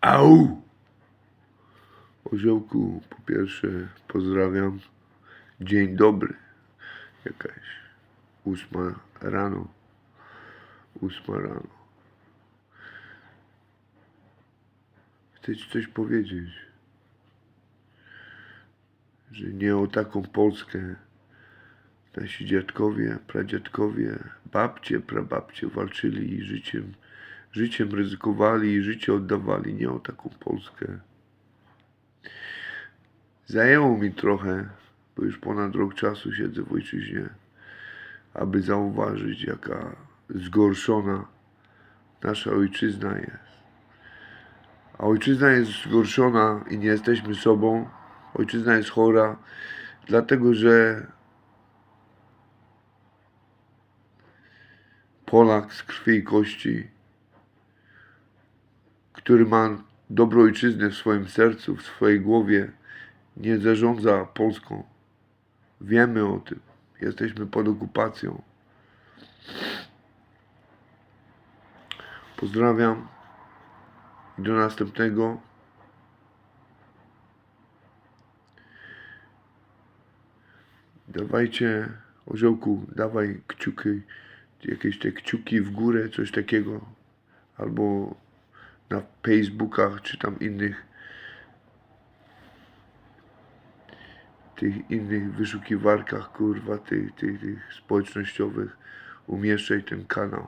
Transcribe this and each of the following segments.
Au! Orzełku, po pierwsze pozdrawiam. Dzień dobry. Jakaś ósma rano. Ósma rano. Chcę ci coś powiedzieć. Że nie o taką Polskę nasi dziadkowie, pradziadkowie, babcie, prababcie walczyli i życiem, życiem ryzykowali i życie oddawali. Nie o taką Polskę. Zajęło mi trochę, bo już ponad rok czasu siedzę w ojczyźnie, aby zauważyć, jaka zgorszona nasza ojczyzna jest. A ojczyzna jest zgorszona i nie jesteśmy sobą. Ojczyzna jest chora, dlatego że Polak z krwi i kości, który ma dobro ojczyzny w swoim sercu, w swojej głowie, nie zarządza Polską. Wiemy o tym. Jesteśmy pod okupacją. Pozdrawiam do następnego. Dawajcie, orzełku, dawaj kciuki, jakieś te kciuki w górę, coś takiego. Albo na Facebookach, czy tam innych tych innych wyszukiwarkach, kurwa, tych, tych, tych społecznościowych umieszczaj ten kanał.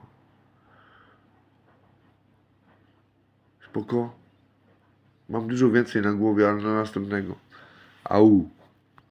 Spoko? Mam dużo więcej na głowie, ale do następnego. Au.